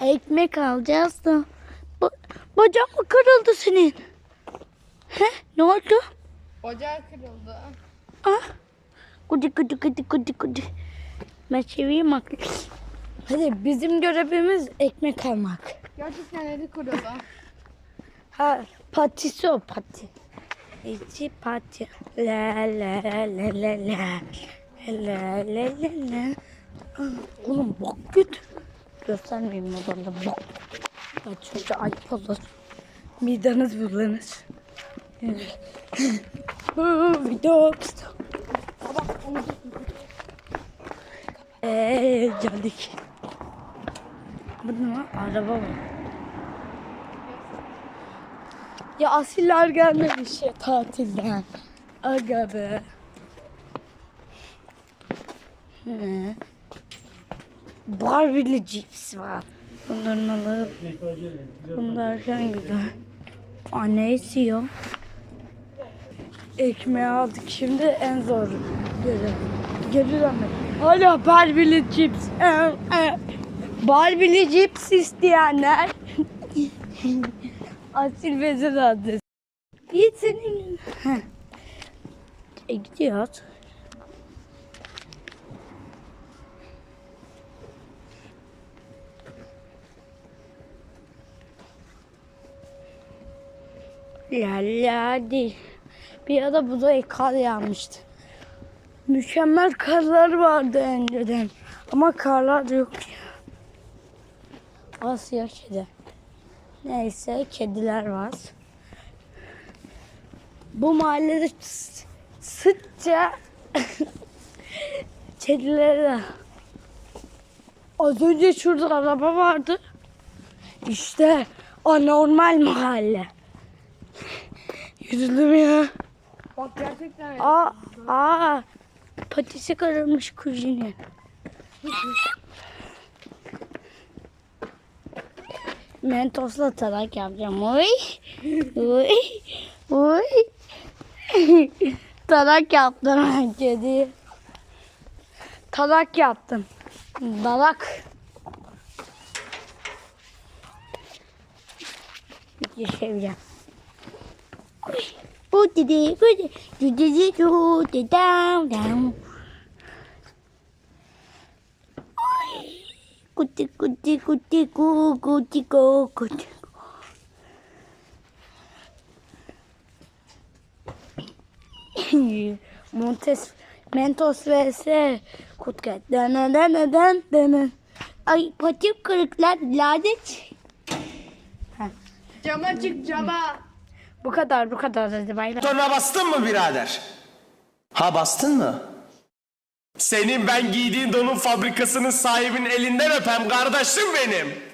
ekmek alacağız da. Ba bacağım mı kırıldı senin? He? Ne oldu? Ocağı kırıldı. Ah. Gudi gudi gudi gudi gudi. Ben çevireyim bak. Hadi bizim görevimiz ekmek almak. Gerçekten eli kırıldı. Ha patisi o pati. İçi pati. La la la la la. La la la la. Oğlum bak git. Göstermeyeyim odamda bak. Çocuğa ayıp olur. Mideniz bulanır. Bu video. Eee geldik. Bu ne lan? Araba var. Ya asiller gelmemiş ya tatilden. Aga be. He. Barbie'li cips var. Bunların alıp bunlardan güzel. Anne esiyor. Ekmeği aldık şimdi en zor görev. Geri dönmek. Hala Barbie'li cips. Ee, e. Barbie'li cips isteyenler. Asil Vezir adresi. Heh. E gidiyoruz. La değil. Bir ara burada kar yağmıştı. Mükemmel karlar vardı önceden. Ama karlar da yok ya. Asya kedi. Neyse kediler var. Bu mahallede sıkça kedileri de. Az önce şurada araba vardı. İşte anormal mahalle. Yürüdüm ya. Bak gerçekten. Aa, aa. Patisi kırılmış kuzinin. Mentosla tarak yapacağım. Oy. Oy. Oy. tarak yaptım ben kedi. Tarak yaptım. Dalak. Bir down, down. Kuti, kuti, kuti, ku, kuti, ku, kuti. Montes, Mentos vs. Kutkat. Dana dana dan dana. Ay patim kırıklar lanet. Cama çık cama. Bu kadar bu kadar hadi bay bay. Butonuna bastın mı birader? Ha bastın mı? Senin ben giydiğin donun fabrikasının sahibinin elinden öpem kardeşim benim.